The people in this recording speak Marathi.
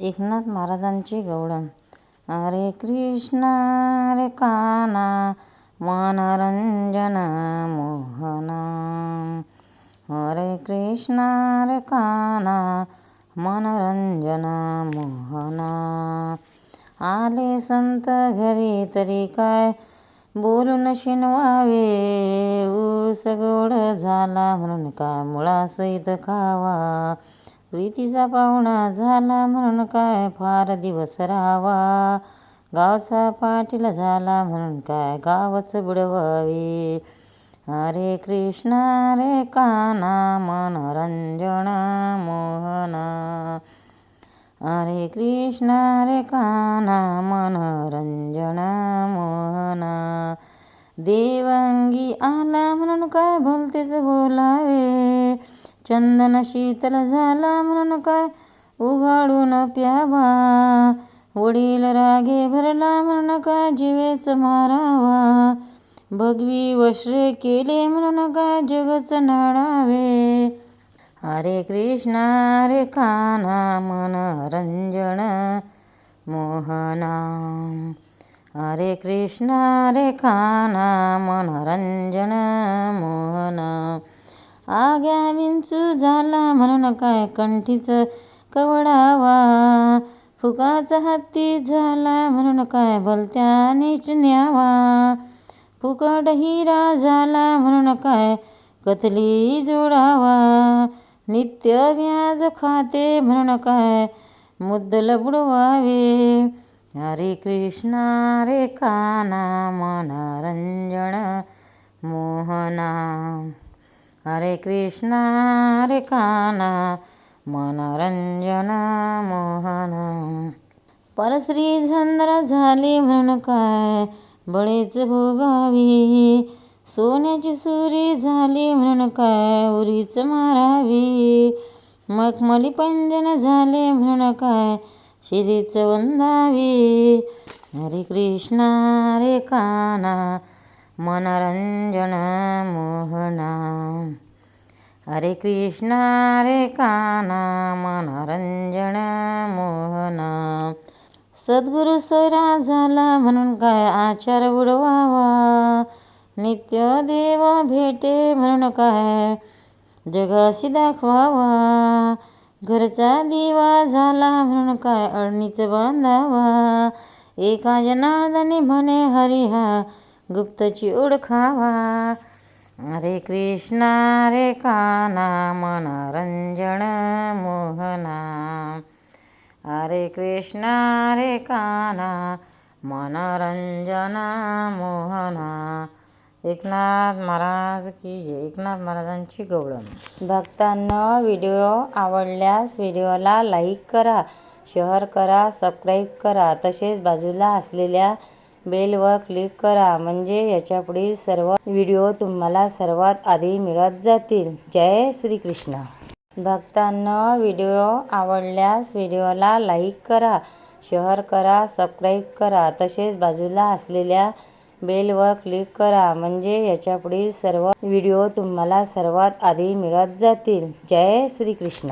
एकनाथ महाराजांची गवळण. हरे कृष्णा रे काना मनोरंजन मोहना. हरे कृष्णा रे काना मनोरंजन मोहना. आले संत घरी तरी काय बोलून शिनवावे? ऊस गोड झाला म्हणून का मुळासहित खावा? प्रीतीचा पाहुणा झाला म्हणून काय फार दिवस राहावा? गावचा पाटील झाला म्हणून काय गावच बुडवावी? हरे कृष्णा रे काना मनोरंजन मोहन. हरे कृष्णा रे काना मनोरंजन मोहन. देवांगी आला म्हणून काय बोलतेच बोला? चंदन शीतल झाला म्हणून काय? उघाडून प्यावा. वडील रागे भरला म्हणून काय? जीवेच मारावा. भगवी वश्रे केले म्हणून काय? जगच नाडावे. हरे कृष्णा रे खाना मनोरंजन मोहना. हरे कृष्णा रे खाना मनोरंजन मोहन. आग्या विंचू झाला म्हणून काय कंठीच कवडावा. फुकाचा हत्ती झाला म्हणून काय भलत्यानीच न्यावा फुकट हिरा झाला म्हणून काय कतली जोडावा. नित्य व्याज खाते म्हणून काय मुद्दल बुडवावे. हरे कृष्णा रे काना मनोरंजन मोहना. हरे कृष्णा रे काना मनोरंजन मोहन. परश्री झंद्र झाली म्हणून काय? बळेच भोगावी. सोन्याची सुरी झाली म्हणून काय? उरीच मारावी. मखमली पंजन झाले म्हणून काय? शिरीच वंदावी. हरे कृष्णा हरे काना मनोरंजन मोहना। हरे कृष्णा रे काना मनोरंजन मोहना। सद्गुरु सोयरा झाला म्हणून काय आचार बुडवावा? नित्य देव भेटे म्हणून काय जगाशी दाखवावा? घरचा दिवा झाला म्हणून काय अडणीच बांधावा? एका जनार्दनी म्हणे हरिहा गुप्तची ओळखावा. हरे कृष्णा रे काना मनोरंजन मोहना. हरे कृष्णा रे काना मनोरंजन मोहना. एकनाथ महाराज की जय. एकनाथ महाराजांची गवळण भक्तांना व्हिडिओ आवडल्यास व्हिडिओला लाईक करा शेअर करा सबस्क्राईब करा. तसेच बाजूला असलेल्या बेलवर क्लिक करा. म्हणजे याच्यापुढील सर्व व्हिडिओ तुम्हाला सर्वात आधी मिळत जातील. जय श्रीकृष्ण. भक्तांना व्हिडिओ आवडल्यास व्हिडिओला लाईक करा शेअर करा सबस्क्राईब करा. तसेच बाजूला असलेल्या बेलवर क्लिक करा. म्हणजे याच्यापुढील सर्व व्हिडिओ तुम्हाला सर्वात आधी मिळत जातील. जय श्रीकृष्ण.